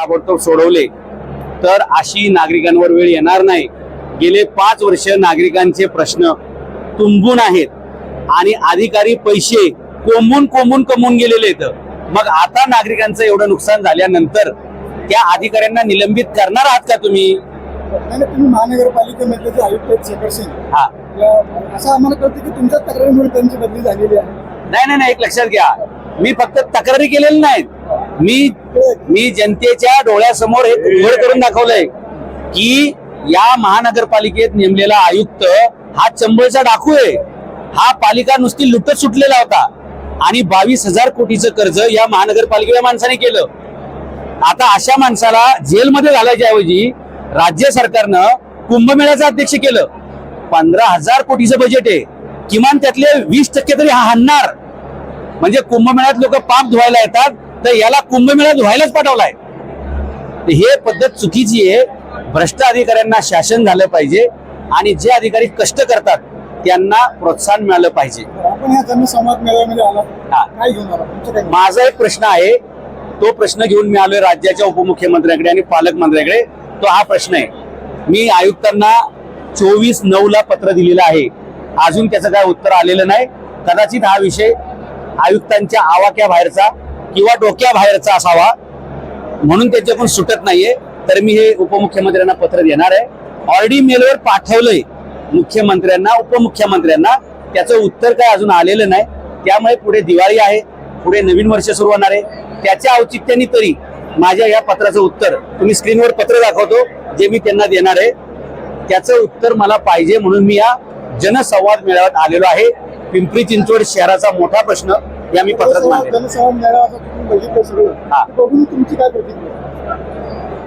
ताबडतोब सोडवले तर अशी नागरिकांवर वेळ येणार नाही. गेले पाच वर्ष नागरिकांचे प्रश्न तुंबून आहेत आणि अधिकारी पैसे कोंबून कोंबून कमवून गेलेले आहेत. मग आता नागरिकांचं एवढं नुकसान झाल्यानंतर त्या अधिकाऱ्यांना निलंबित करणार आहात का तुम्ही? तुम्ही महानगरपालिकेमधले जे आयुक्त आहेत शेखर सिंग. हा. असं आम्हाला कळतं की तुमच्या तक्रारीमुळे त्यांची बदली झालेली आहे. नाही नाही नाही एक लक्षात घ्या. मी फक्त तक्रारी केलेल्या नाहीत. मी मी जनतेच्या डोळ्यासमोर हे उघड करून दाखवलंय की या महानगरपालिकेत नेमलेला आयुक्त हा चंबळचा डाकू आहे. हा पालिका नुसती लुटत सुटलेला होता आणि बावीस हजार कोटीचं कर्ज या महानगरपालिकेच्या माणसाने केलं. आता अशा माणसाला जेलमध्ये घालायच्या ऐवजी राज्य सरकारनं कुंभमेळ्याचं अध्यक्ष केलं. पंधरा हजार कोटीचं बजेट आहे. किमान त्यातले वीस टक्के तरी हा हाणणार म्हणजे कुंभमेळ्यात लोक पाप धुवायला येतात तर याला कुंभमेळ्यात धुवायलाच पाठवलाय. हे पद्धत चुकीची आहे. भ्रष्ट अधिकाऱ्यांना शासन झालं पाहिजे आणि जे अधिकारी कष्ट करतात त्यांना प्रोत्साहन मिळालं पाहिजे. माझा एक प्रश्न आहे तो प्रश्न घेऊन मी आलोय राज्याच्या उपमुख्यमंत्र्यांकडे आणि पालकमंत्र्यांकडे. तो हा प्रश्न आहे. मी आयुक्तांना चोवीस नऊ ला पत्र दिलेलं आहे. अजून त्याचं काय उत्तर आलेलं नाही. कदाचित हा विषय आयुक्तांच्या आवाक्या बाहेरचा किंवा डोक्याबाहेरचा असावा म्हणून त्याच्याकडून सुटत नाहीये. तर मी हे उपमुख्यमंत्र्यांना पत्र देणार आहे. ऑलरेडी मेलवर पाठवलंय मुख्यमंत्र्यांना उपमुख्यमंत्र्यांना. त्याचं उत्तर काय अजून आलेलं नाही. त्यामुळे पुढे दिवाळी आहे. पुढे नवीन वर्ष सुरू होणार आहे. त्याच्या औचित्याने तरी माझ्या या पत्राचं उत्तर तुम्ही स्क्रीनवर पत्र दाखवतो जे मी त्यांना देणार आहे. त्याचं उत्तर मला पाहिजे म्हणून मी या जनसंवाद मेळाव्यात आलेलो आहे. पिंपरी चिंचवड शहराचा मोठा प्रश्न पत्रात मेळावा तुम्ही बघितलं हा. ते बघून तुमची काय प्रतिक्रिया?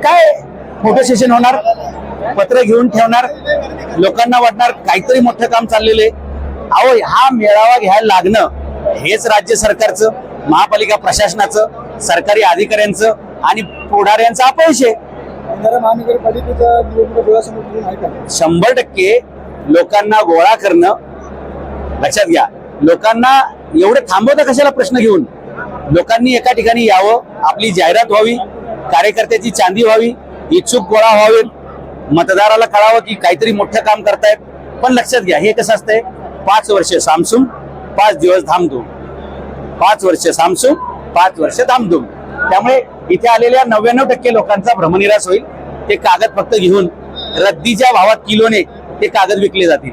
काय फोटो सेशन होणार? पत्र घेऊन ठेवणार? लोकांना वाटणार काहीतरी मोठं काम चाललेलं आहे. अहो हा मेळावा घ्यायला लागणं हेच राज्य सरकारचं महापालिका प्रशासनाचं सरकारी अधिकाऱ्यांचं आणि पुढाऱ्यांचं अपयश आहे. येणाऱ्या महानगरपालिकेच्या निवडणुका डोळ्यासमोर ठेवून आहे का? शंभर टक्के लोकांना गोळा करणं लक्षात घ्या. लोकांना एवढे थांबवता कशाला प्रश्न घेऊन? लोकांनी एका ठिकाणी यावं आपली जाहिरात व्हावी कार्यकर्त्याची चांदी व्हावी इच्छुक गोळा व्हावेत मतदाराला कळावं की काहीतरी मोठं काम करतायत. पण लक्षात घ्या हे कसं असतंय? पाच वर्ष सामसूम पाच दिवस धामधूम. पाच वर्ष सामसूम पाच वर्ष धामधूम. त्यामुळे इथे आलेल्या नव्याण्णव टक्के लोकांचा भ्रमनिराश होईल. ते कागद फक्त घेऊन रद्दीच्या भावात किलोने ते कागद विकले जातील.